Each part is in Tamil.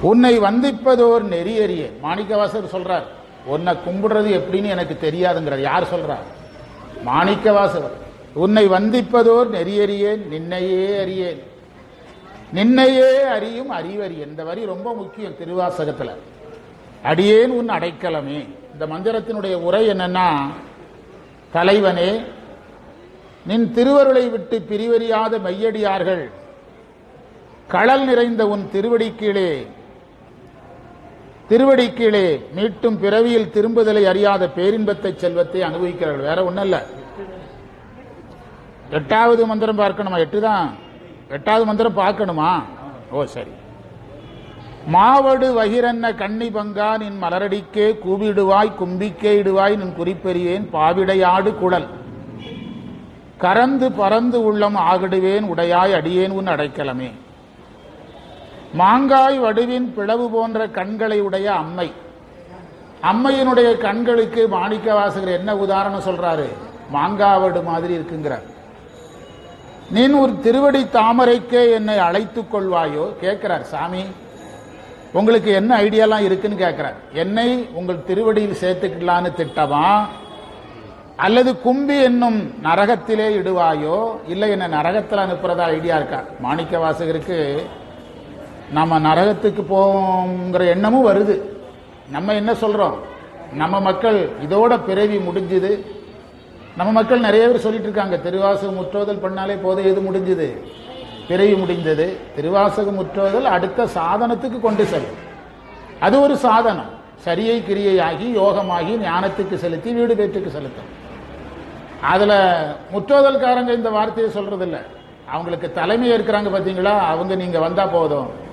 உன்னை வந்திப்பதோர் நெறியறிய. மாணிக்கவாசர் சொல்றார் உன்னை கும்பிடுறது எப்படின்னு எனக்கு தெரியாதுங்கிறார். யார் சொல்றார் மாணிக்கவாசர். உன்னை வந்திப்பதோர் நெறியறியேன் நின்னையே அறியேன். நின்னையே அறியும் அறிவறி. இந்த வரி ரொம்ப முக்கியம் திருவாசகத்தில். அடியேன் உன் அடைக்கலமே. இந்த மந்திரத்தினுடைய உரை என்னன்னா தலைவனே நின் திருவருளை விட்டு பிரிவறியாத மையடியார்கள் களல் நிறைந்த உன் திருவடி கீழே திருவடி கீழே மீட்டும் பிறவியில் திரும்புதலை அறியாத பேரின்பத்தை செல்வத்தை அனுபவிக்கிறார்கள். வேற ஒண்ணும் இல்ல. எட்டாவது மந்திரம் பார்க்கணுமா? எட்டு தான் எட்டாவது மந்திரம் பார்க்கணுமா? ஓ சரி. மாவடு வகிரன்ன கண்ணி பங்கா நின் மலரடிக்கே கூவிடுவாய் கும்பிக்கே இடுவாய் நின் குறிப்பெறியேன் பாவிடையாடு குடல். கரந்து பறந்து உள்ளம் ஆகிடுவேன் உடையாய் அடியேன் உன் அடைக்கலமே. மாங்காய் வடுவின் பிளவு போன்ற கண்களை உடைய அம்மை. அம்மையினுடைய கண்களுக்கு மாணிக்க வாசகர் என்ன உதாரணம் சொல்றாரு? மாங்காவடு மாதிரி இருக்குங்கிறார். நீன் ஒரு திருவடி தாமரைக்கே என்னை அழைத்துக் கொள்வாயோ? கேட்கிறார் சாமி உங்களுக்கு என்ன ஐடியாலாம் இருக்குன்னு கேட்கிறார். என்னை உங்கள் திருவடியில் சேர்த்துக்கலான்னு திட்டமா? அல்லது கும்பி என்னும் நரகத்திலே இடுவாயோ? இல்லை என்ன நரகத்தில் அனுப்புறதா ஐடியா இருக்கா? மாணிக்க வாசகருக்கு நம்ம நரகத்துக்கு போவோங்கிற எண்ணமும் வருது. நம்ம என்ன சொல்றோம்? நம்ம மக்கள் இதோட பிறவி முடிஞ்சுது. நம்ம மக்கள் நிறைய பேர் சொல்லிட்டு இருக்காங்க திருவாசகம் முற்றோதல் பண்ணாலே போதும் எது முடிஞ்சுது? பிறவி முடிந்தது. திருவாசகம் முற்றோதல் அடுத்த சாதனத்துக்கு கொண்டு செல்லும். அது ஒரு சாதனம். சரியை கிரியையாகி யோகமாகி ஞானத்துக்கு செலுத்தி வீடு பேற்றுக்கு செலுத்தும். அதில் முற்றோதல்காரங்க இந்த வார்த்தையை சொல்றது அவங்களுக்கு தலைமை இருக்கிறாங்க பார்த்தீங்களா அவங்க நீங்கள் வந்தால் போதும்.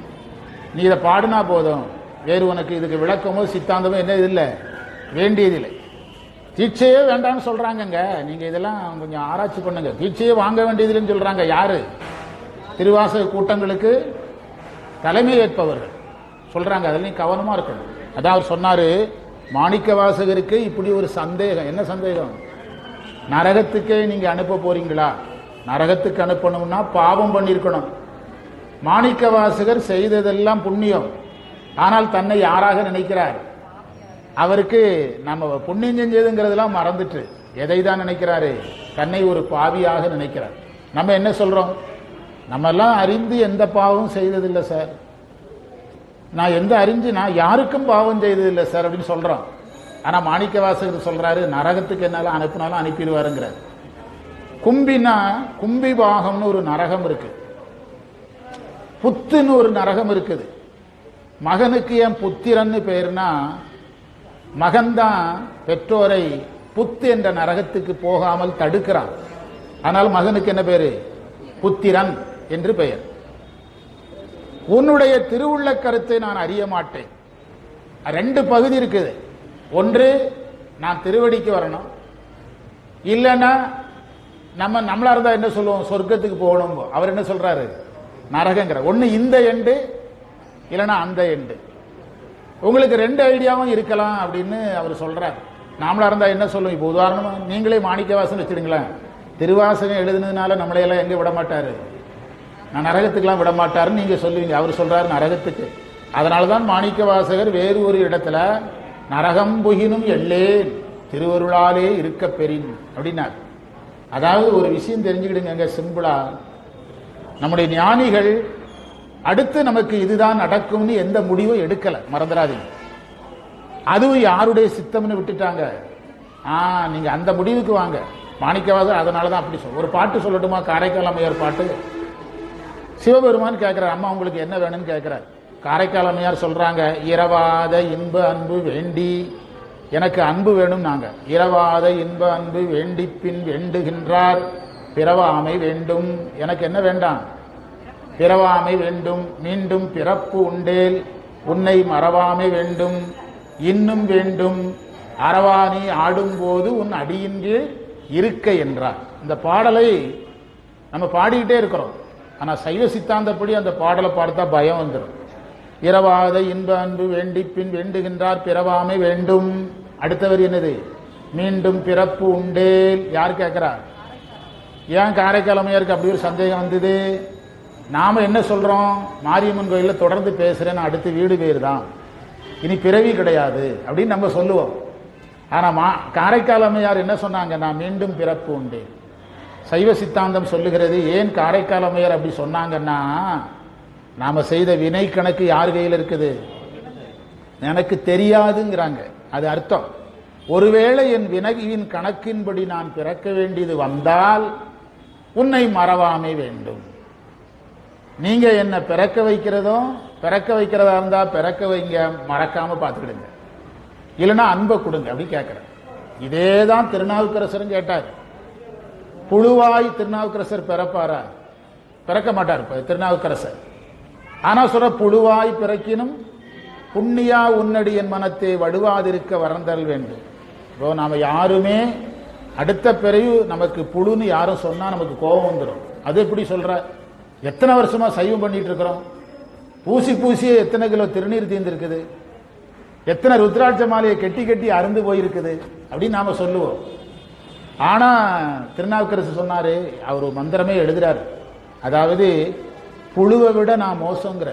நீ இதை பாடினா போதும். வேறு உனக்கு இதுக்கு விளக்கமோ சித்தாந்தமோ என்ன இல்லை வேண்டியதில்லை. தீட்சையே வேண்டாம்னு சொல்றாங்கங்க. நீங்க இதெல்லாம் கொஞ்சம் ஆராய்ச்சி பண்ணுங்க. தீட்சையே வாங்க வேண்டியதில்லைன்னு சொல்றாங்க யாரு? திருவாசக கூட்டங்களுக்கு தலைமை ஏற்பவர்கள். சொல்றாங்க அதில் நீ கவனமா இருக்கணும். அதான் அவர் சொன்னாரு மாணிக்க வாசகருக்கு இப்படி ஒரு சந்தேகம். என்ன சந்தேகம்? நரகத்துக்கே நீங்க அனுப்ப போறீங்களா? நரகத்துக்கு அனுப்பணும்னா பாவம் பண்ணியிருக்கணும். மாணிக்க வாசகர் செய்ததெல்லாம் புண்ணியம். ஆனால் தன்னை யாராக நினைக்கிறார்? அவருக்கு நம்ம புண்ணியம் செஞ்சதுங்கிறதெல்லாம் மறந்துட்டு எதை தான் நினைக்கிறாரு? தன்னை ஒரு பாவியாக நினைக்கிறார். நம்ம என்ன சொல்றோம்? நம்ம எல்லாம் அறிந்து எந்த பாவமும் செய்ததில்லை சார். நான் எந்த அறிஞ்சு நான் யாருக்கும் பாவம் செய்ததில்லை சார் அப்படின்னு சொல்றோம். ஆனா மாணிக்க வாசகர் சொல்றாரு நரகத்துக்கு என்னால அனுப்பினாலும் அனுப்பிடுவாருங்கிறார். கும்பினா கும்பி பாகம்னு ஒரு நரகம் இருக்கு. புத்துன்னு ஒரு நரகம் இருக்குது. மகனுக்கு ஏன் புத்திரன்னு பேர்னா மகன்தான் பெற்றோரை புத்து என்ற நரகத்துக்கு போகாமல் தடுக்கிறான். ஆனால் மகனுக்கு என்ன பேரு? புத்திரன் என்று பெயர். உன்னுடைய திருவுள்ள கருத்தை நான் அறிய மாட்டேன். ரெண்டு பகுதி இருக்குது. ஒன்று நான் திருவடிக்கு வரணும். இல்லைன்னா நம்ம நம்மளா இருந்தா என்ன சொல்லுவோம்? சொர்க்கத்துக்கு போகணும் அவர் என்ன சொல்றாரு? நரகங்கிற. ஒன்று இந்த எண்டு இல்லைன்னா அந்த எண்டு உங்களுக்கு ரெண்டு ஐடியாவும் இருக்கலாம் அப்படின்னு அவர் சொல்றார். நாமளா இருந்தா என்ன சொல்லுவோம்? இப்போ உதாரணமா நீங்களே மாணிக்க வாசன் வச்சிடுங்களேன். திருவாசகம் எழுதுனதுனால நம்மளையெல்லாம் எங்க விட மாட்டாரு நான் நரகத்துக்கெல்லாம் விட மாட்டாருன்னு நீங்க சொல்லுவீங்க. அவர் சொல்றாரு நரகத்துக்கு. அதனாலதான் மாணிக்க வாசகர் வேறு ஒரு இடத்துல நரகம் புகினும் எல்லேன் திருவருளாலே இருக்க பெறின் அப்படின்னார். அதாவது ஒரு விஷயம் தெரிஞ்சுக்கிடுங்க சிம்பிளா நம்முடைய ஞானிகள் அடுத்து நமக்கு இதுதான் நடக்கும்னு எந்த முடிவும் எடுக்கல மறந்துடாதீங்க. அதுவும் யாருடைய சித்தம்னு விட்டுட்டாங்க. ஆ நீங்க அந்த முடிவுக்கு வாங்க. மாணிக்கவாசர் அதனால தான் அப்படி சொல் ஒரு பாட்டு சொல்லட்டுமா? காரைக்கால் அம்மையார் பாட்டு. சிவபெருமான் கேட்கிறார் அம்மா உங்களுக்கு என்ன வேணும்னு கேட்கிறார் காரைக்கால் அம்மையார் சொல்றாங்க இரவாத இன்ப அன்பு வேண்டி எனக்கு அன்பு வேணும் நாங்க இரவாத இன்ப அன்பு வேண்டி பின் வேண்டுகின்றார். பிறவாமை வேண்டும். எனக்கு என்ன வேண்டாம்? பிறவாமை வேண்டும். மீண்டும் பிறப்பு உண்டேல் உன்னை மறவாமை வேண்டும். இன்னும் வேண்டும். அறவாணி ஆடும்போது உன் அடியின் கீழ் இருக்க என்றார். இந்த பாடலை நம்ம பாடிக்கிட்டே இருக்கிறோம். ஆனால் சைவ சித்தாந்தப்படி அந்த பாடலை பார்த்தா பயம் வந்துடும் இரவாத இன்ப அன்பு வேண்டி பின் வேண்டுகின்றார் பிறவாமை வேண்டும். அடுத்தவர் என்னது? மீண்டும் பிறப்பு உண்டேல். யார் கேட்கிறார்? ஏன் காரைக்காலமையாருக்கு அப்படி ஒரு சந்தேகம் வந்தது? நாம என்ன சொல்றோம்? மாரியம்மன் கோயிலில் தொடர்ந்து பேசுறேன் அடுத்து வீடு பேர் தான் இனி பிறவி கிடையாது அப்படின்னு நம்ம சொல்லுவோம். ஆனா மா காரைக்கால் அம்மையார் என்ன சொன்னாங்க? நான் மீண்டும் பிறப்பு உண்டு சைவ சித்தாந்தம் சொல்லுகிறது ஏன் காரைக்கால் அம்மையார் அப்படி சொன்னாங்கன்னா நாம செய்த வினை கணக்கு யார் கையில் இருக்குது? எனக்கு தெரியாதுங்கிறாங்க. அது அர்த்தம். ஒருவேளை என் வினகியின் கணக்கின்படி நான் பிறக்க வேண்டியது வந்தால் உன்னை மறவாமை வேண்டும். நீங்க என்ன பிறக்க வைக்கிறதோ பிறக்க வைக்கிறதா இருந்தா பிறக்க வைங்க மறக்காம பார்த்துக்கிடுங்க. இல்லைன்னா அன்பை கொடுங்க அப்படி கேட்கிறேன். இதே தான் திருநாவுக்கரசரும் கேட்டார். புழுவாய் திருநாவுக்கரசர் பிறப்பாரா? பிறக்க மாட்டார் திருநாவுக்கரசர். ஆனா சொல்ற புழுவாய் பிறக்கினும் புண்ணியா உன்னடி என் மனத்தை வடுவாதிருக்க வரந்தல் வேண்டும். இப்போ நாம யாருமே அடுத்த பிறகு நமக்கு புழுன்னு யாரும் சொன்னா நமக்கு கோபம் வந்துடும் அது எப்படி சொல்ற? எத்தனை வருஷமா சைவம் பண்ணிட்டு இருக்கிறோம்? பூசி பூசியே எத்தனை கிலோ திருநீர் தீர்ந்திருக்குது? எத்தனை ருத்ராட்ச மாலையை கெட்டி கெட்டி அருந்து போயிருக்குது? அப்படின்னு நாம சொல்லுவோம். ஆனா திருநாவுக்கரசு சொன்னாரு அவர் மந்திரமே எழுதுறாரு. அதாவது புழுவை விட நான் மோசங்கிற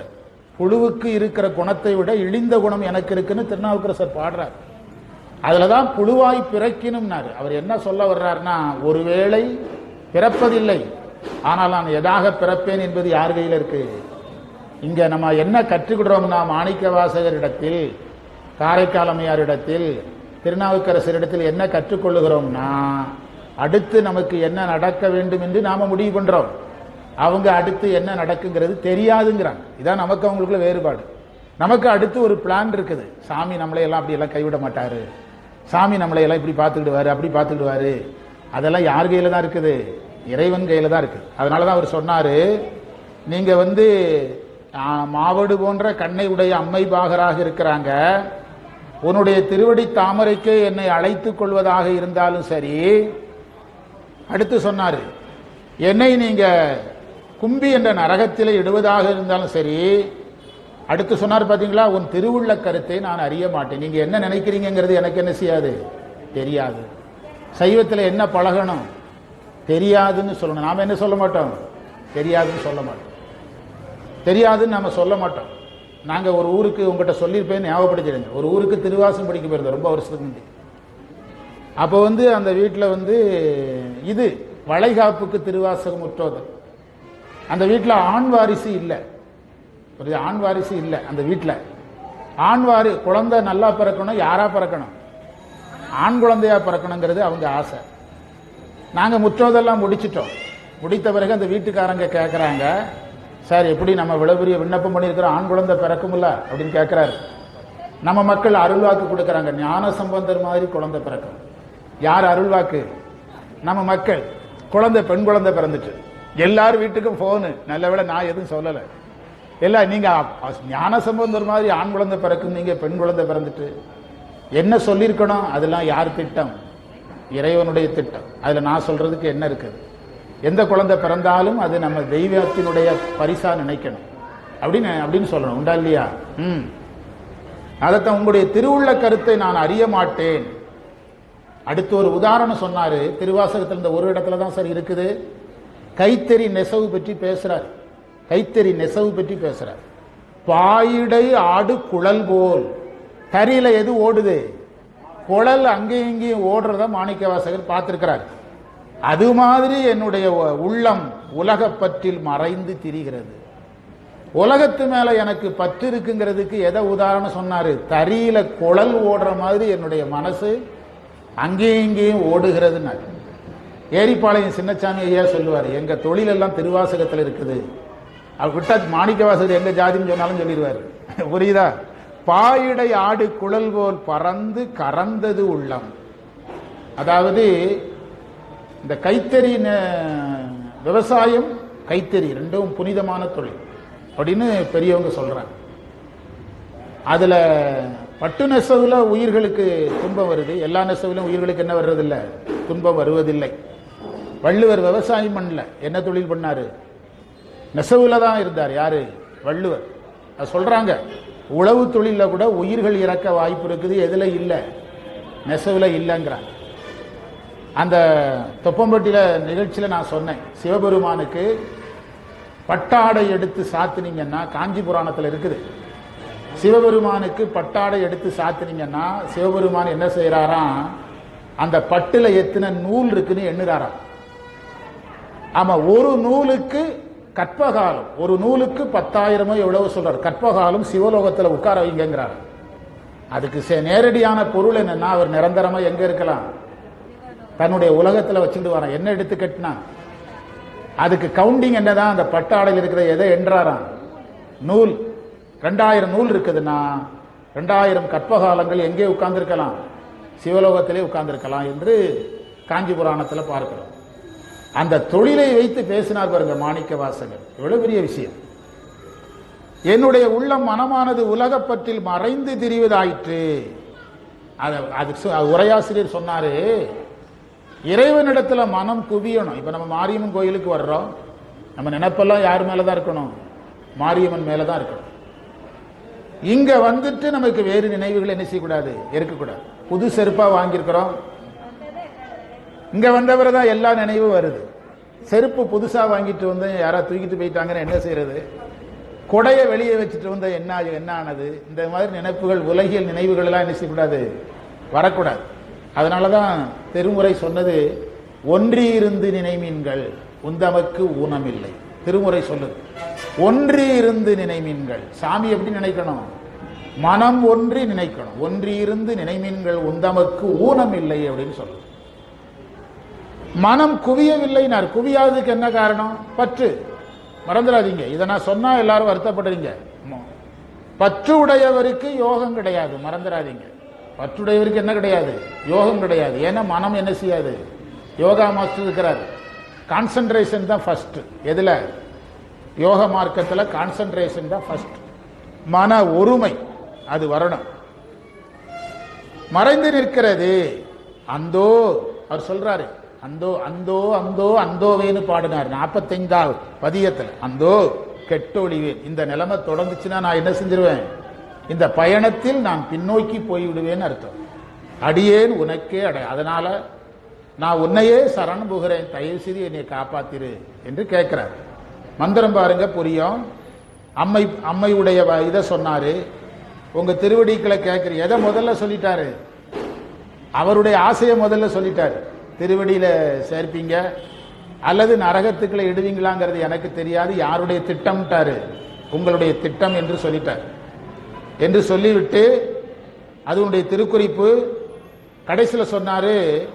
புழுவுக்கு இருக்கிற குணத்தை விட இழிந்த குணம் எனக்கு இருக்குன்னு திருநாவுக்கரசர் பாடுறார். அதில் தான் புழுவாய் பிறக்கினும்னாரு. அவர் என்ன சொல்ல வர்றாருன்னா ஒருவேளை பிறப்பதில்லை. ஆனால் நான் எதாக பிறப்பேன் என்பது யார் கையில் இருக்கு? இங்கே நம்ம என்ன கற்றுக்கிடுறோம்னா மாணிக்க வாசகரிடத்தில் காரைக்காலமையாரிடத்தில் திருநாவுக்கரசரிடத்தில் என்ன கற்றுக்கொள்ளுகிறோம்னா அடுத்து நமக்கு என்ன நடக்க வேண்டும் என்று நாம் முடிவு பண்ணுறோம் அவங்க அடுத்து என்ன நடக்குங்கிறது தெரியாதுங்கிறாங்க. இதான் நமக்கு அவங்களுக்குள்ள வேறுபாடு. நமக்கு அடுத்து ஒரு பிளான் இருக்குது. சாமி நம்மளை எல்லாம் அப்படி எல்லாம் கைவிட மாட்டாரு. சாமி நம்மளை எல்லாம் இப்படி பார்த்துக்கிடுவாரு அப்படி பார்த்துக்கிடுவாரு. அதெல்லாம் யார் கையில் தான் இருக்குது? இறைவன் கையில் தான் இருக்குது. அதனால தான் அவர் சொன்னார் நீங்கள் வந்து மாவடு போன்ற கண்ணை உடைய அம்மை பாகராக இருக்கிறாங்க. உன்னுடைய திருவடி தாமரைக்கு என்னை அழைத்துக் கொள்வதாக இருந்தாலும் சரி. அடுத்து சொன்னார் என்னை நீங்கள் கும்பி என்ற நரகத்தில் இடுவதாக இருந்தாலும் சரி அடுத்து சொன்னார் பாத்தீங்களா உன் திருவுள்ள கருத்தை நான் அறிய மாட்டேன். நீங்க என்ன நினைக்கிறீங்கிறது எனக்கு என்ன செய்யாது? தெரியாது. சைவத்தில் என்ன பழகணும்? தெரியாதுன்னு சொல்லணும். நாம என்ன சொல்ல மாட்டோம்? தெரியாதுன்னு சொல்ல மாட்டோம். தெரியாதுன்னு நாம சொல்ல மாட்டோம். நாங்க ஒரு ஊருக்கு உங்ககிட்ட சொல்லியிருப்பேன் ஞாபகப்படுத்திடுங்க. ஒரு ஊருக்கு திருவாசம் படிக்க போயிருந்தோம் ரொம்ப வருஷத்துக்கு முந்தி. அப்போ வந்து அந்த வீட்டில் வந்து இது வளைகாப்புக்கு திருவாசகம் முற்றோதல் அந்த வீட்டில் ஆண் வாரிசு இல்லை. ஒரு ஆண் வாரிசு இல்லை அந்த வீட்டில் ஆண் வாரி குழந்தை நல்லா பிறக்கணும் யாரா பிறக்கணும்? ஆண் குழந்தையா பிறக்கணுங்கிறது அவங்க ஆசை. நாங்கள் முற்றோதெல்லாம் முடிச்சிட்டோம். முடித்த பிறகு அந்த வீட்டுக்காரங்க கேட்குறாங்க சார் எப்படி நம்ம இவ்வளவு விண்ணப்பம் பண்ணியிருக்கிறோம் ஆண் குழந்தை பிறக்கும்ல? அப்படின்னு கேட்குறாரு நம்ம மக்கள் அருள்வாக்கு கொடுக்குறாங்க. ஞான சம்பந்தர் மாதிரி குழந்தை பிறக்கும். யார் அருள்வாக்கு? நம்ம மக்கள். குழந்தை பெண் குழந்தை பிறந்துட்டு எல்லார் வீட்டுக்கும் ஃபோனு நல்ல வேலை நான் எதுவும் சொல்லலை. இல்லை நீங்கள் ஞான சம்பந்தர் மாதிரி ஆண் குழந்தை பிறக்கும் நீங்கள் பெண் குழந்தை பிறந்துட்டு என்ன சொல்லியிருக்கணும்? அதெல்லாம் யார் திட்டம்? இறைவனுடைய திட்டம். அதில் நான் சொல்கிறதுக்கு என்ன இருக்குது? எந்த குழந்தை பிறந்தாலும் அது நம்ம தெய்வத்தினுடைய பரிசாக நினைக்கணும். அப்படின்னு அப்படின்னு சொல்லணும். உண்டா இல்லையா? ம். அதைத்தான் உங்களுடைய திருவுள்ள கருத்தை நான் அறிய மாட்டேன். அடுத்து ஒரு உதாரணம் சொன்னார். திருவாசகத்தில் இந்த ஒரு இடத்துல தான் சார் இருக்குது. கைத்தறி நெசவு பற்றி பேசுகிறார் கைத்தறி நெசவு பற்றி பேசுறார். பாயிடை ஆடு குழல் போல். தறியில எது ஓடுது? குழல் அங்கேயும் இங்கேயும் ஓடுறத மாணிக்க வாசகர் பார்த்திருக்கிறார். அது மாதிரி என்னுடைய உள்ளம் உலகப்பற்றில் மறைந்து திரிகிறது. உலகத்து மேல எனக்கு பற்று இருக்குங்கிறதுக்கு எதை உதாரணம் சொன்னாரு? தறியில குழல் ஓடுற மாதிரி என்னுடைய மனசு அங்கேயும் இங்கேயும் ஓடுகிறதுன்னாரு ஏரிப்பாளையம் சின்னச்சாமி ஐயா சொல்லுவார் எங்க தொழிலெல்லாம் திருவாசகத்தில் இருக்குது. அவர் விட்டா மாணிக்க வாசகர் எங்க ஜாதின்னு சொன்னாலும் சொல்லிடுவார். புரியுதா? பாயிடை ஆடு குழல் போல் பறந்து கறந்தது உள்ளம். அதாவது இந்த கைத்தறி விவசாயம் கைத்தறி ரெண்டும் புனிதமான தொழில் அப்படின்னு பெரியவங்க சொல்றாங்க. அதுல பட்டு நெசவுல உயிர்களுக்கு துன்பம் வருது. எல்லா நெசவிலும் உயிர்களுக்கு என்ன வர்றதில்லை? துன்பம் வருவதில்லை. வள்ளுவர் விவசாயம் பண்ணல. என்ன தொழில் பண்ணாரு? நெசவுல தான் இருந்தார் யாரு? வள்ளுவர். அது சொல்றாங்க உழவு தொழில கூட உயிர்கள் இறக்க வாய்ப்பு இருக்குது எதுல இல்ல. நெசவுல இல்லைங்கிறாங்க அந்த தொப்பம்பட்டியில நிகழ்ச்சியில நான் சொன்னேன் சிவபெருமானுக்கு பட்டாடை எடுத்து சாத்துனீங்கன்னா காஞ்சி புராணத்தில் இருக்குது. சிவபெருமானுக்கு பட்டாடை எடுத்து சாத்துனீங்கன்னா சிவபெருமான் என்ன செய்யறாராம் அந்த பட்டுல எத்தனை நூல் இருக்குன்னு எண்ணுறாராம். ஆமா ஒரு நூலுக்கு கற்பகாலம். ஒரு நூலுக்கு பத்தாயிரமோ எவ்வளவு சொல்றார். கற்பகாலம் சிவலோகத்தில் உட்கார வைங்கிறார் அதுக்கு சே- நேரடியான பொருள் என்னன்னா அவர் நிரந்தரமா எங்க இருக்கலாம்? தன்னுடைய உலகத்தில் வச்சுட்டு வரான். என்ன எடுத்து கட்டினா? அதுக்கு கவுண்டிங் என்னதான் அந்த பட்டாடையில் இருக்கிற எதை என்றாராம்? நூல். ரெண்டாயிரம் நூல் இருக்குதுன்னா ரெண்டாயிரம் கற்பகாலங்கள் எங்கே உட்கார்ந்துருக்கலாம்? சிவலோகத்திலே உட்கார்ந்துருக்கலாம் என்று காஞ்சி புராணத்தில் பார்க்கிறோம். அந்த தொழிலை வைத்து பேசினார் பாருங்க மாணிக்க வாசகர் எவ்வளவு பெரிய விஷயம். என்னுடைய உள்ளம் மனமானது உலகப்பற்றில் மறைந்து திரிவதாயிற்று. அது உரையாசிரியர் சொன்னாரு இறைவனிடத்துல மனம் குவியணும். இப்ப நம்ம மாரியம்மன் கோயிலுக்கு வர்றோம். நம்ம நினைப்பெல்லாம் யார் மேலதான் இருக்கணும்? மாரியம்மன் மேலதான் இருக்கணும். இங்க வந்துட்டு நமக்கு வேறு நினைவுகள் என்ன செய்யக்கூடாது? இருக்கக்கூடாது. புது செருப்பா வாங்கியிருக்கிறோம். இங்க வந்தவரை தான் எல்லா நினைவும் வருது. செருப்பு புதுசா வாங்கிட்டு வந்து யாரா தூக்கிட்டு போயிட்டாங்கன்னு என்ன செய்யறது? கொடையை வெளியே வச்சுட்டு வந்த என்ன என்ன ஆனது? இந்த மாதிரி நினைப்புகள் உலகியல் நினைவுகள் எல்லாம் என்ன செய்யக்கூடாது? வரக்கூடாது. அதனாலதான் திருமுறை சொன்னது ஒன்றியிருந்து நினைமீன்கள் உந்தமக்கு ஊனமில்லை. திருமுறை சொல்லுது. ஒன்றியிருந்து நினைமீன்கள். சாமி எப்படி நினைக்கணும்? மனம் ஒன்றி நினைக்கணும். ஒன்றியிருந்து நினைமீன்கள் உந்தமக்கு ஊனம் இல்லை அப்படின்னு சொல்லுது. மனம் குவியவில்லைனார். குவியாததுக்கு என்ன காரணம்? பற்று. மறந்துடாதீங்க. இதை நான் சொன்னா எல்லாரும் வருத்தப்படுறீங்க. பற்று உடையவருக்கு யோகம் கிடையாது. மறந்துடாதீங்க. பற்றுடையவருக்கு என்ன கிடையாது? யோகம் கிடையாது. ஏன்னா மனம் என்ன செய்யாது? யோகா மாஸ்டர் இருக்கிறார். கான்சென்ட்ரேஷன் தான் ஃபர்ஸ்ட் எதுல? யோக மார்க்கத்தில் கான்சென்ட்ரேஷன் தான் ஃபர்ஸ்ட் மன ஒருமை. அது வரணும். மறைந்து நிற்கிறது. அந்தோ அவர் சொல்றாரு. அந்தோ அந்தோ அந்தோ அந்தோவேன்னு பாடினார். நாற்பத்தைந்தாவது பதியத்தில். அந்தோ கெட்டொழிவேன் இந்த நிலைமை தொடர்ந்துச்சுன்னா நான் என்ன செஞ்சிருவேன்? இந்த பயணத்தில் நான் பின்னோக்கி போய்விடுவேன்னு அர்த்தம். அடியேன் உனக்கே அடை. அதனால நான் உன்னையே சரண் புகிறேன் தயவு செய்து என்னை காப்பாத்திரு என்று கேட்கிறார். மந்திரம் பாருங்க புரியும்? அம்மை அம்மையுடைய வ- இதை சொன்னாரு. உங்க திருவடிக்களை கேட்கிற எதை முதல்ல சொல்லிட்டாரு? அவருடைய ஆசையை முதல்ல சொல்லிட்டாரு. திருவடியில் சேர்ப்பீங்க? அல்லது நரகத்துக்குள்ள இடுவீங்களாங்கிறது எனக்கு தெரியாது. யாருடைய திட்டம்ட்டாரு? உங்களுடைய திட்டம் என்று சொல்லிட்டார். என்று சொல்லிவிட்டு அதனுடைய திருக்குறிப்பு கடைசியில் சொன்னாரு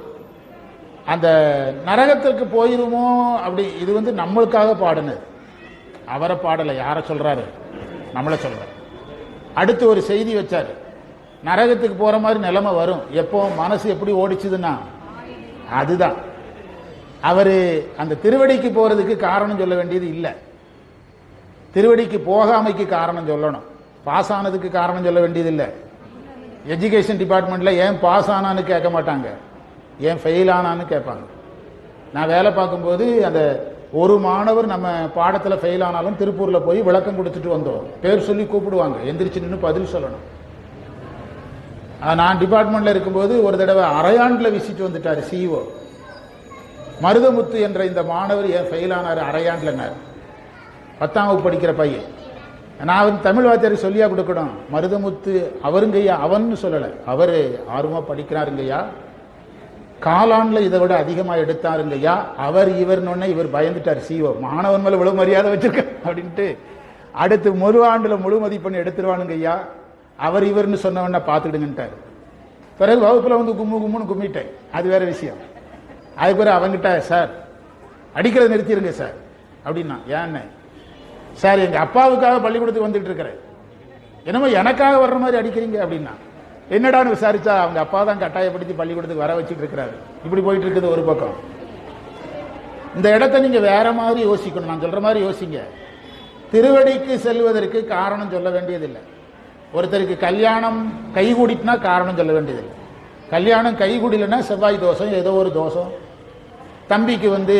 அந்த நரகத்திற்கு போயிருமோ அப்படி இது வந்து நம்மளுக்காக பாடினது. அவரை பாடலை யாரை சொல்றாரு? நம்மளை சொல்றாரு. அடுத்து ஒரு செய்தி வச்சாரு. நரகத்துக்கு போற மாதிரி நிலைமை வரும். எப்போ? மனசு எப்படி ஓடிச்சுதுன்னா அதுதான். அவர் அந்த திருவடிக்கு போறதுக்கு காரணம் சொல்ல வேண்டியது இல்லை. திருவடிக்கு போகாமைக்கு காரணம் சொல்லணும். பாஸ் ஆனதுக்கு காரணம் சொல்ல வேண்டியது இல்லை. எஜுகேஷன் டிபார்ட்மெண்ட்ல ஏன் பாஸ் ஆனான்னு கேட்க மாட்டாங்க. ஏன் ஃபெயில் ஆனான்னு கேட்பாங்க. நான் வேலை பார்க்கும்போது அந்த ஒரு மாணவர் நம்ம பாடத்தில் ஃபெயில் ஆனாலும் திருப்பூரில் போய் விளக்கம் கொடுத்துட்டு வந்தோம். பேர் சொல்லி கூப்பிடுவாங்க. எந்திரிச்சு நின்று பதில் சொல்லணும். நான் டிபார்ட்மெண்ட்ல இருக்கும்போது ஒரு தடவை அரையாண்டில் விசிட்டு வந்துட்டார் சிஇஓ மருதமுத்து என்ற இந்த மாணவர் ஏன் ஃபெயில் ஆனார்? அரையாண்டில்னார். பத்தாம் வகுப்பு படிக்கிற பையன். நான் வந்து தமிழ் வாத்தியாருக்கு சொல்லியா கொடுக்கணும்? மருதமுத்து அவருங்கய்யா அவன்னு சொல்லலை. அவர் ஆர்வமாக படிக்கிறாருங்கய்யா. காலாண்டில் இதை விட அதிகமாக எடுத்தாருங்கய்யா. அவர் இவர்னு இவர் பயந்துட்டார் சிஓ மாணவன் மேலே இவ்வளோ மரியாதை வச்சிருக்க அப்படின்ட்டு அடுத்து முழு ஆண்டில் முழு மதிப்பெண் எடுத்துருவானுங்கய்யா. அவர் இவர்னு சொன்னவன பார்த்துடுங்கன்ட்டார். பிறகு வகுப்புல வந்து கும்மு கும்முன்னு கும்மிட்டேன். அது வேற விஷயம். அதுக்கு பிறகு அவங்கிட்ட சார் அடிக்கிறத நிறுத்திடுங்க சார். அப்படின்னா ஏன்னு சார் எங்க அப்பாவுக்காக பள்ளிக்கூடத்துக்கு வந்துட்டு இருக்கிறேன் என்னமோ எனக்காக வர்ற மாதிரி அடிக்கிறீங்க அப்படின்னா. என்னடான்னு விசாரிச்சா அவங்க அப்பா தான் கட்டாயப்படுத்தி பள்ளிக்கூடத்துக்கு வர வச்சுட்டு இருக்கிறாரு இப்படி போயிட்டு இருக்குது ஒரு பக்கம். இந்த இடத்த நீங்க வேற மாதிரி யோசிக்கணும். நான் சொல்ற மாதிரி யோசிங்க. திருவடிக்கு செல்வதற்கு காரணம் சொல்ல வேண்டியதில்லை. ஒருத்தருக்கு கல்யாணம் கைகூடிட்டுனா காரணம் சொல்ல வேண்டியதில்லை. கல்யாணம் கைகூடலைன்னா செவ்வாய் தோஷம் ஏதோ ஒரு தோஷம். தம்பிக்கு வந்து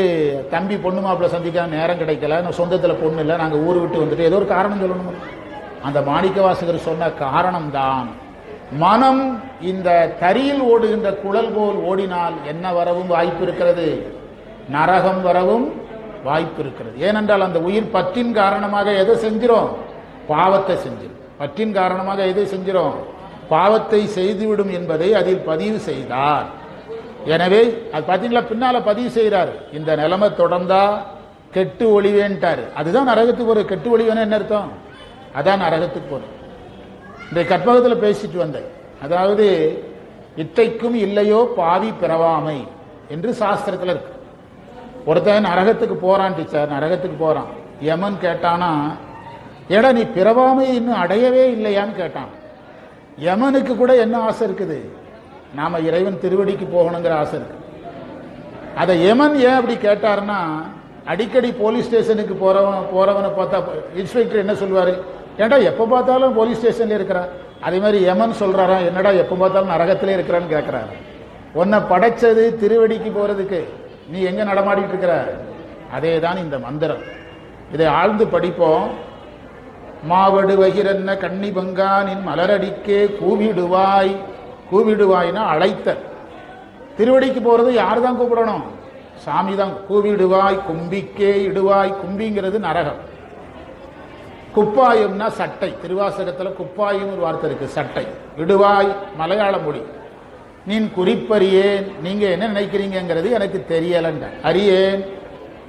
தம்பி பொண்ணு மாப்பிள்ளை சந்திக்க நேரம் கிடைக்கல சொந்தத்தில் பொண்ணு இல்லை நாங்கள் ஊர் விட்டு வந்துட்டு ஏதோ ஒரு காரணம் சொல்லணும்? அந்த மாணிக்க வாசகர் சொன்ன காரணம் தான் மனம் இந்த தரியில் ஓடுகின்ற குழல் போல் ஓடினால் என்ன வரவும் வாய்ப்பு இருக்கிறது? நரகம் வரவும் வாய்ப்பு இருக்கிறது. ஏனென்றால் அந்த உயிர் பற்றின் காரணமாக எதை செஞ்சிடும் பாவத்தை செஞ்சிடும் பற்றின் காரணமாக எதை செஞ்சிடும் பாவத்தை செய்துவிடும் என்பதை அதில் பதிவு செய்தார். எனவே அது பார்த்தீங்களா பின்னால பதிவு செய்கிறார் இந்த நிலைமை தொடர்ந்தா கெட்டு ஒளிவேன்ட்டாரு அதுதான் நரகத்துக்கு ஒரு கெட்டு ஒளிவேன்னு என்ன அர்த்தம்? அதான் நரகத்துக்கு போறது. இந்த கற்பகத்தில் பேசிட்டு வந்தேன். அதாவது இத்தைக்கும் இல்லையோ பாவி பிறவாமை என்று சாஸ்திரத்தில் இருக்கு. ஒருத்தன் நரகத்துக்கு போறான் டீச்சர் நரகத்துக்கு போறான். யமன் கேட்டானா ஏடா நீ பிறவாமை இன்னும் அடையவே இல்லையான்னு கேட்டான். யமனுக்கு கூட என்ன ஆசை இருக்குது? நாம இறைவன் திருவடிக்கு போகணுங்கிற ஆசை இருக்கு. அதை யமன் ஏன் அப்படி கேட்டாருன்னா அடிக்கடி போலீஸ் ஸ்டேஷனுக்கு போறவன் போறவனை பார்த்தா இன்ஸ்பெக்டர் என்ன சொல்லுவாரு? ஏன்டா எப்ப பார்த்தாலும் போலீஸ் ஸ்டேஷன்ல இருக்கிறா அதே மாதிரி யமன் சொல்றாரா என்னடா எப்ப பார்த்தாலும் நரகத்திலே இருக்கிறான்னு கேட்கிறாரு உன்னை படைச்சது திருவடிக்கு போறதுக்கு நீ எங்க நடமாடிட்டு இருக்கிற? அதே தான் இந்த மந்திரம். இதை ஆழ்ந்து படிப்போம். மாவடு வகிரன்ன கண்ணி பங்கானின் மலரடிக்கே கூவிடுவாய். கூவிடுவாய்னா அழைத்த திருவடிக்கு போறது யார் தான் கூப்பிடணும்? சாமி தான் கூவிடுவாய் கும்பிக்கே இடுவாய். கும்பிங்கிறது நரகம். குப்பாயம்னா சட்டை. திருவாசகத்தில் குப்பாயம் ஒரு வார்த்தை இருக்கு சட்டை. இடுவாய் மலையாள மொழி. நீன் குறிப்பறியேன். நீங்க என்ன நினைக்கிறீங்கிறது எனக்கு தெரியலங்க அறியேன்.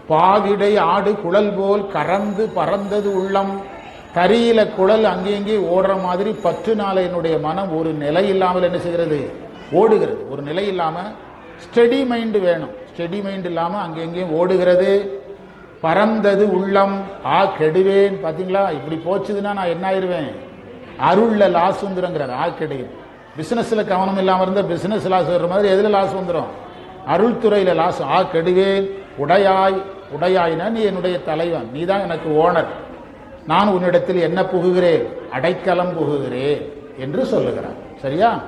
பாவிடை ஆடு குழல் போல் கறந்து பறந்தது உள்ளம். தரியில குழல் அங்கேயே ஓடுற மாதிரி பற்று நாள் என்னுடைய மனம் ஒரு நிலை இல்லாமல் என்ன செய்கிறது? ஓடுகிறது. ஒரு நிலை இல்லாமல் ஸ்டெடி மைண்டு வேணும். ஸ்டெடி மைண்ட் இல்லாமல் அங்கெங்கேயும் ஓடுகிறது. பறந்தது உள்ளம். ஆ கெடுவேன். பார்த்தீங்களா இப்படி போச்சுதுன்னா நான் என்ன ஆயிடுவேன் அருளில் லாஸ் வந்துருங்கிறார். ஆ கெடுவேன். பிஸ்னஸில் கவனம் இல்லாமல் இருந்தால் பிஸ்னஸ் லாஸ் வர்ற மாதிரி எதில் லாஸ் வந்துடும் அருள்துறையில் லாஸ் ஆ கெடுவேன். உடையாய். உடையாயினா நீ என்னுடைய தலைவன். நீ தான் எனக்கு ஓனர் நான் உன்னிடத்தில் என்ன புகுகிறேன்? அடைக்கலம் புகுகிறேன் என்று சொல்லுகிறார். சரியா?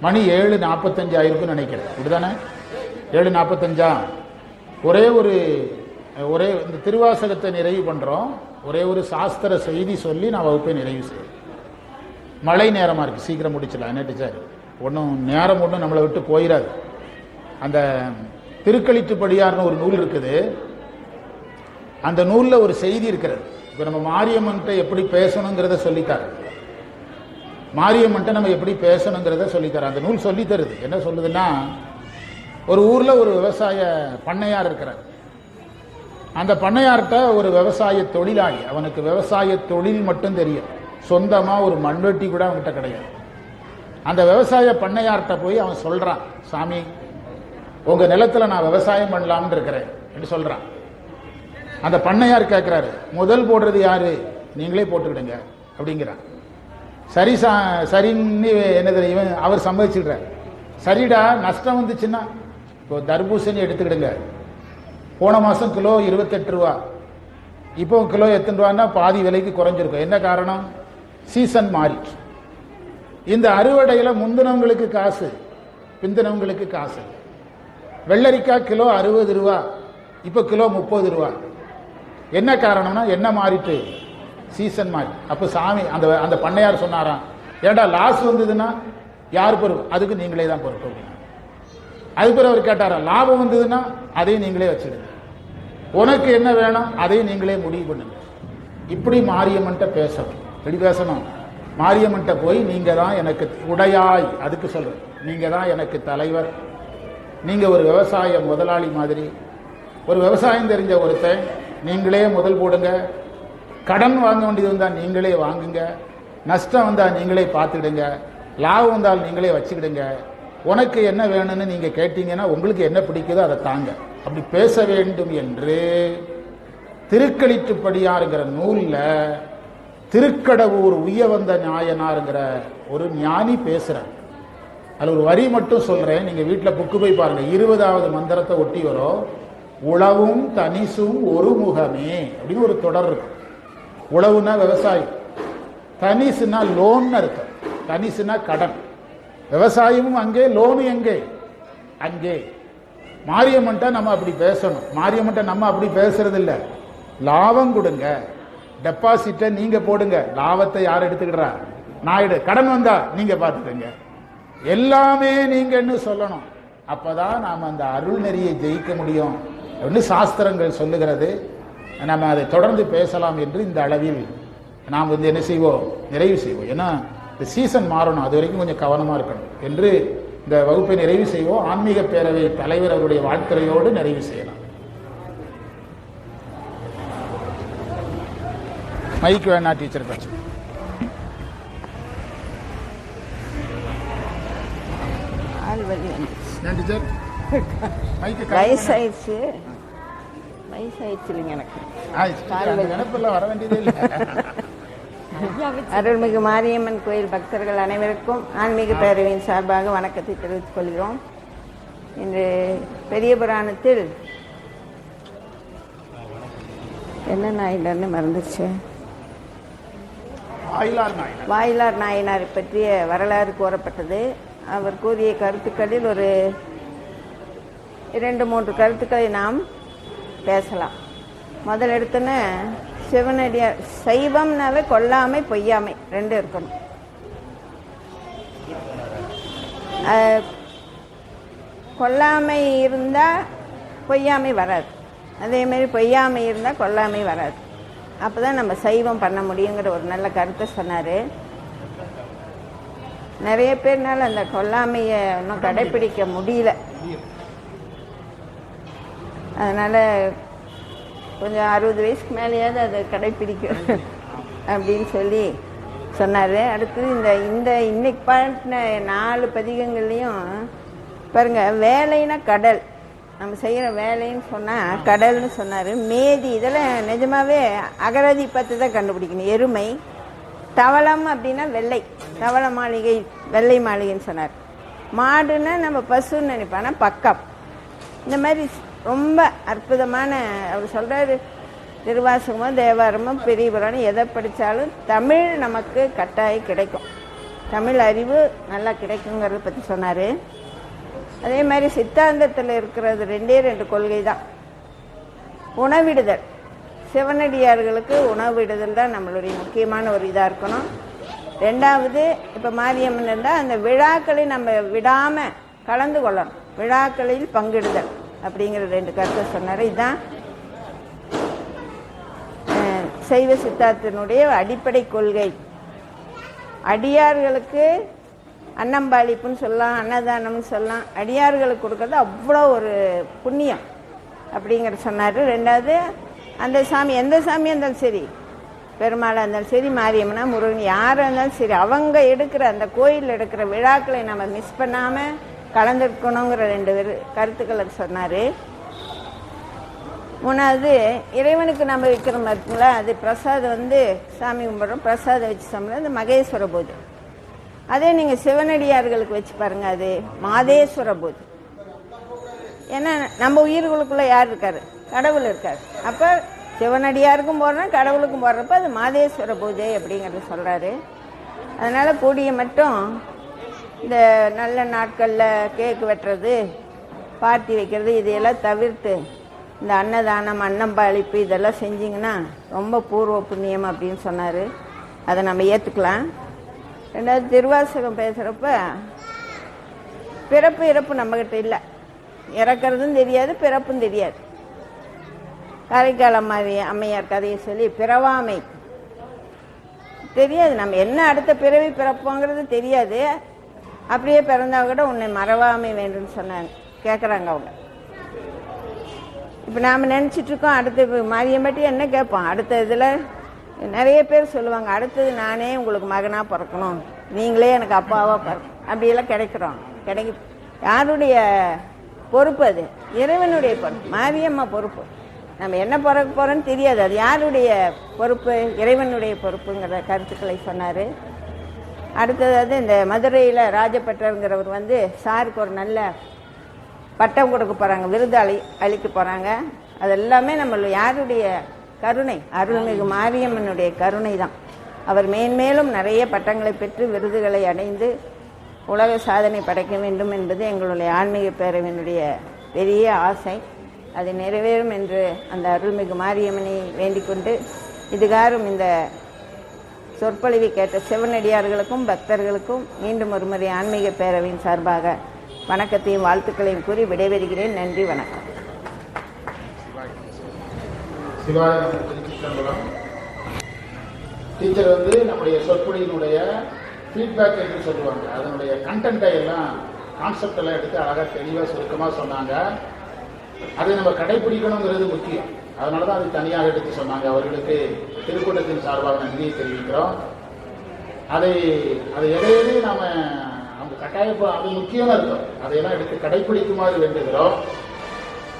மணி ஏழு நாற்பத்தஞ்சு ஆயிருக்குன்னு நினைக்கிறேன். இப்படிதானே? ஏழு நாற்பத்தஞ்சா? ஒரே ஒரு ஒரே இந்த திருவாசகத்தை நிறைவு பண்றோம். ஒரே ஒரு சாஸ்திர செய்தி சொல்லி நான் வகுப்பை நிறைவு செய்யறேன். மழை நேரமா இருக்கு. சீக்கிரம் முடிச்சிடலாம். என்ன டீச்சர்? ஒன்றும் நேரம் ஒன்றும் நம்மளை விட்டு போயிடாது அந்த திருக்களித்துப்படியார்னு ஒரு நூல் இருக்குது. அந்த நூலில் ஒரு செய்தி இருக்கிறது. இப்போ நம்ம மாரியம்மன்ட்ட எப்படி பேசணுங்கிறத சொல்லித்தார். மாரியம்மன்ட்ட நம்ம எப்படி பேசணுங்கிறத சொல்லித்தர. அந்த நூல் சொல்லித்தருது என்ன சொல்லுதுன்னா ஒரு ஊர்ல ஒரு விவசாய பண்ணையார் இருக்கிறார். அந்த பண்ணையார்கிட்ட ஒரு விவசாய தொழிலாளி. அவனுக்கு விவசாய தொழில் மட்டும் தெரியும். சொந்தமா ஒரு மண்வெட்டி கூட அவன்கிட்ட கிடையாது. அந்த விவசாய பண்ணையார்கிட்ட போய் அவன் சொல்றான் சாமி உங்க நிலத்துல நான் விவசாயம் பண்ணலாம்னு இருக்கிறேன் என்று சொல்றான். அந்த பண்ணையார் கேட்குறாரு முதல் போடுறது யாரு? நீங்களே போட்டுக்கிடுங்க அப்படிங்கிறார். சரி சா சரின்னு என்னது இவன் அவர் சம்மதிச்சிடுறார். சரிடா நஷ்டம் வந்துச்சுன்னா இப்போ தர்பூசணி எடுத்துக்கிடுங்க. போன மாதம் கிலோ இருபத்தெட்டு ரூபா. இப்போ கிலோ எத்தனை ரூபான்னா பாதி விலைக்கு குறைஞ்சிருக்கும். என்ன காரணம்? சீசன் மாறிச்சு இந்த அறுவடையில் முந்தினவங்களுக்கு காசு பிந்தினவங்களுக்கு காசு. வெள்ளரிக்காய் கிலோ அறுபது ரூபா இப்போ கிலோ முப்பது ரூபா. என்ன காரணம்னா என்ன மாறிட்டு? சீசன் மாறி. அப்போ சாமி அந்த அந்த பண்ணையார் சொன்னாராம் ஏடா லாஸ் வந்ததுன்னா யார் பொறுப்பு? அதுக்கு நீங்களே தான் பொறுப்பு அப்படின்னா அதுக்கு பிறகு அவர் கேட்டாரா லாபம் வந்ததுன்னா அதையும் நீங்களே வச்சிடுங்க. உனக்கு என்ன வேணும் அதையும் நீங்களே முடிவு பண்ணுங்க. இப்படி மாரியம்மன்ட்ட பேசணும். எப்படி பேசணும். மாரியம்மன்ட்ட போய் நீங்க தான் எனக்கு உடையாய் அதுக்கு சொல்றேன். நீங்க தான் எனக்கு தலைவர். நீங்க ஒரு விவசாய முதலாளி மாதிரி. ஒரு விவசாயம் தெரிஞ்ச ஒருத்தன் நீங்களே முதல் போடுங்க. கடன் வாங்க வேண்டியது வந்தால் நீங்களே வாங்குங்க. நஷ்டம் வந்தால் நீங்களே பார்த்துக்கிடுங்க. லாபம் வந்தால் நீங்களே வச்சுக்கிடுங்க. உனக்கு என்ன வேணும்னு நீங்கள் கேட்டீங்கன்னா உங்களுக்கு என்ன பிடிக்குதோ அதை தாங்க. அப்படி பேச வேண்டும் என்று திருக்களித்துப்படியாருங்கிற நூலில் திருக்கடவுர் உய்ய வந்த நாயனாருங்கிற ஒரு ஞானி பேசுகிறார் அதில் ஒரு வரி மட்டும் சொல்கிறேன் நீங்கள் வீட்டில் புக்கு போய் பாருங்கள் இருபதாவது மந்திரத்தை ஒட்டி வரும். உழவும் தனிசும் ஒரு முகமே அப்படின்னு ஒரு தொடர் இருக்கும். உழவுனா விவசாயம். தனிசுனா லோன் இருக்கும் தனிசுனா கடன். விவசாயமும் அங்கே லோனு எங்கே? அங்கே. மாரியம்மன்ட்ட நம்ம அப்படி பேசணும். மாரியம்மன்ட்ட நம்ம அப்படி பேசுறது இல்லை லாபம் கொடுங்க. டெபாசிட்டை நீங்க போடுங்க. லாபத்தை யார் எடுத்துக்கிடுறா? நான் எடு. கடன் வந்தா நீங்க பார்த்துக்கங்க. எல்லாமே நீங்கன்னு சொல்லணும். அப்பதான் நாம் அந்த அருள் நெறியை ஜெயிக்க முடியும். என்று சாஸ்திரங்கள் சொல்லுகிறது. நம்ம அதை தொடர்ந்து பேசலாம் என்று இந்த அளவில் நாம் வந்து என்ன செய்வோம்? நிறைவு செய்வோம். ஏன்னா இந்த சீசன் மாறணும். அது வரைக்கும் கொஞ்சம் கவனமா இருக்கணும் என்று இந்த வகுப்பை நிறைவு செய்வோம். ஆன்மீக பேரவை தலைவர் அவருடைய வாழ்த்துறையோடு நிறைவு செய்யலாம். மைக் வேணா டீச்சர் கட்சி ஆள் வலி வயசாயிடுச்சு வயசாயிடுச்சு. இல்லைங்க எனக்கு. வர வேண்டியதே இல்லை. அருள்மிகு மாரியம்மன் கோயில் பக்தர்கள் அனைவருக்கும் ஆன்மீக பேரவையின் சார்பாக வணக்கத்தை தெரிவித்துக் கொள்கிறோம். இன்று பெரிய புராணத்தில் என்ன நாயிடர்னு மறந்துச்சு வாயிலார் நாயனார். பற்றிய வரலாறு கூறப்பட்டது அவர் கூறிய கருத்துக்களில் ஒரு இரண்டு மூன்று கருத்துக்களை நாம் பேசலாம். முதல் எடுத்தோன்னே சிவனடியார் சைவம்னாவே கொல்லாமை பொய்யாமை ரெண்டு இருக்கணும். கொல்லாமை இருந்தால் பொய்யாமை வராது. அதேமாரி பொய்யாமை இருந்தால் கொல்லாமை வராது. அப்போ தான் நம்ம சைவம் பண்ண முடியுங்கிற ஒரு நல்ல கருத்தை சொன்னார். நிறைய பேர்னால அந்த கொல்லாமையை இன்னும் கடைப்பிடிக்க முடியல. அதனால் கொஞ்சம் அறுபது வயசுக்கு மேலேயாவது அதை கடைப்பிடிக்கும் அப்படின்னு சொல்லி சொன்னார். அடுத்தது இந்த இந்த இன்னைக்கு பாட்டின நாலு பதிகங்கள்லையும் பாருங்கள் வேலைனா கடல். நம்ம செய்கிற வேலைன்னு சொன்னால் கடல்னு சொன்னார். மேதி இதெல்லாம் நிஜமாவே அகராதி பார்த்து தான் கண்டுபிடிக்கணும். எருமை தவளம் அப்படின்னா வெள்ளை. தவள மாளிகை வெள்ளை மாளிகைன்னு சொன்னார். மாடுன்னா நம்ம பசுன்னு நினைப்போம் ஆனால் பக்கம். இந்த மாதிரி ரொம்ப அற்புதமான அவர் சொல்கிறாரு திருவாசகமோ தேவாரமோ பெரிய புராணம் எதை படித்தாலும் தமிழ் நமக்கு கட்டாயம் கிடைக்கும். தமிழ் அறிவு நல்லா கிடைக்குங்கிறத பற்றி சொன்னார். அதே மாதிரி சித்தாந்தத்தில் இருக்கிறது ரெண்டே ரெண்டு கொள்கை தான். உணவிடுதல். சிவனடியார்களுக்கு உணவிடுதல் தான் நம்மளுடைய முக்கியமான ஒரு இதாக இருக்கணும். ரெண்டாவது இப்போ மாரியம்மன் இருந்தால் அந்த விழாக்களை நம்ம விடாமல் கலந்து கொள்ளணும். விழாக்களில் பங்கிடுதல். அப்படிங்கிற ரெண்டு கருத்தை சொன்னார். இதுதான் சைவ சித்தார்த்தனுடைய அடிப்படை கொள்கை. அடியார்களுக்கு அன்னம்பாளிப்புன்னு சொல்லலாம் அன்னதானம்னு சொல்லலாம். அடியார்களுக்கு கொடுக்கறது அவ்வளோ ஒரு புண்ணியம் அப்படிங்கிற சொன்னார். ரெண்டாவது அந்த சாமி எந்த சாமியாக இருந்தாலும் சரி பெருமாளாக இருந்தாலும் சரி மாரியம்மனா முருகன் யாராக இருந்தாலும் சரி அவங்க எடுக்கிற அந்த கோயிலில் எடுக்கிற விழாக்களை நம்ம மிஸ் பண்ணாமல் கலந்துருக்கணுங்கிற ரெண்டு பேர் கருத்துக்களை சொன்னார். மூணாவது இறைவனுக்கு நம்ம வைக்கிறோம் இருக்குங்களா அது பிரசாதம் வந்து சாமி கும்பிட்றோம். பிரசாதம் வச்சு சாப்பிட்றோம் அது மகேஸ்வர பூஜை. அதே நீங்கள் சிவனடியார்களுக்கு வச்சு பாருங்கள் அது மாதேஸ்வர பூஜை. ஏன்னா நம்ம உயிர்களுக்குள்ளே யார் இருக்கார்? கடவுள் இருக்கார். அப்போ சிவனடியாருக்கும் போடுறோம் கடவுளுக்கும் போடுறப்ப அது மாதேஸ்வர பூஜை அப்படிங்கிறத சொல்கிறாரு அதனால் கூடிய மட்டும் இந்த நல்ல நாட்களில் கேக் வெட்டுறது பார்ட்டி வைக்கிறது இதையெல்லாம் தவிர்த்து இந்த அன்னதானம் அன்னம்பாளிப்பு இதெல்லாம் செஞ்சிங்கன்னா ரொம்ப பூர்வ புண்ணியம் அப்படின்னு சொன்னார். அதை நம்ம ஏற்றுக்கலாம் ரெண்டாவது திருவாசகம் பேசுகிறப்ப பிறப்பு இறப்பு நம்மக்கிட்ட இல்லை. இறக்கிறதும் தெரியாது பிறப்பும் தெரியாது. காரைக்கால் அம்மாவி அம்மையார் கதையை சொல்லி பிறவாமை. தெரியாது நம்ம என்ன அடுத்த பிறவி பிறப்போங்கிறது தெரியாது. அப்படியே பிறந்தா கூட உன்னை மறவாமை வேண்டும்னு சொன்னாங்க கேட்குறாங்க அவங்க. இப்போ நாம் நினச்சிட்ருக்கோம் அடுத்த மாரியம்பட்டி என்ன கேட்போம்? அடுத்த இதில் நிறைய பேர் சொல்லுவாங்க அடுத்தது நானே உங்களுக்கு மகனாக பிறக்கணும். நீங்களே எனக்கு அப்பாவாக பிறக்கணும். அப்படியெல்லாம் கிடைக்கிறோம். கிடைக்க யாருடைய பொறுப்பு அது? இறைவனுடைய பொறுப்பு. மாரியம்மா பொறுப்பு. நம்ம என்ன பிறக்க போகிறோன்னு தெரியாது. அது யாருடைய பொறுப்பு? இறைவனுடைய பொறுப்புங்கிற கருத்துக்களை சொன்னார். அடுத்தது இந்த மதுரையில் ராஜபட்டருங்கிறவர் வந்து சாருக்கு ஒரு நல்ல பட்டம் கொடுக்க போகிறாங்க விருது அளி அளிக்க போகிறாங்க அது எல்லாமே நம்ம யாருடைய கருணை? அருள்மிகு மாரியம்மனுடைய கருணை தான் அவர் மேன்மேலும் நிறைய பட்டங்களை பெற்று விருதுகளை அடைந்து உலக சாதனை படைக்க வேண்டும் என்பது எங்களுடைய ஆன்மீக பேரவையினுடைய பெரிய ஆசை. அது நிறைவேறும் என்று அந்த அருள்மிகு மாரியம்மனை வேண்டிக் கொண்டு இதுகாரும் இந்த சொற்பொழிவை கேட்ட சிவனடியார்களுக்கும் பக்தர்களுக்கும் மீண்டும் ஒருமுறை ஆன்மீக பேரவையின் சார்பாக வணக்கத்தையும் வாழ்த்துக்களையும் கூறி விடைபெறுகிறேன். நன்றி வணக்கம். டீச்சர் வந்து நம்முடைய சொற்பொழியினுடைய ஃபீட்பேக் என்று சொல்லுவாங்க. அதனுடைய கண்டென்ட்டை எல்லாம் கான்செப்டெல்லாம் எடுத்து அழகாக தெளிவாக சுருக்கமாக சொன்னாங்க. அதை நம்ம கடைபிடிக்கணுங்கிறது முக்கியம். அதனால தான் அது தனியாக எடுத்து சொன்னாங்க. அவர்களுக்கு திருக்கூட்டத்தின் சார்பாக நன்றியை தெரிவிக்கிறோம். அதை அதை எதை நாம் நாம அவங்க கட்டாயம் அது முக்கியமாக இருக்கும். அதையெல்லாம் எடுத்து கடைபிடிக்குமாறு வேண்டுகிறோம்.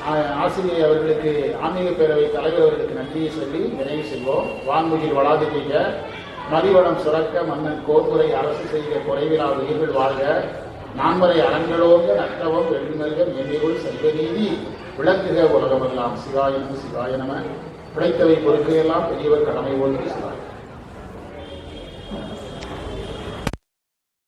ஆசிரியர் ஆசிரியை அவர்களுக்கு ஆன்மீக பேரவை தலைவர் அவர்களுக்கு நன்றியை சொல்லி நிறைவு செய்வோம். வான்முகில் வளாது மதிவளம் சுரக்க மன்னன் கோர்முறை அரசு செய்க குறைவிலா உயிர்கள் வாழ்க. நான்மறை அறங்களோங்க நட்டவம் வெள்ளிமல்க மேன்மைகுள் செல்வ விளக்குக உலகமெல்லாம் சிவாய சிவாயனம பிழைத்தவை பொறுக்கையெல்லாம் பெரியவர் கடமை ஒன்று சிவாய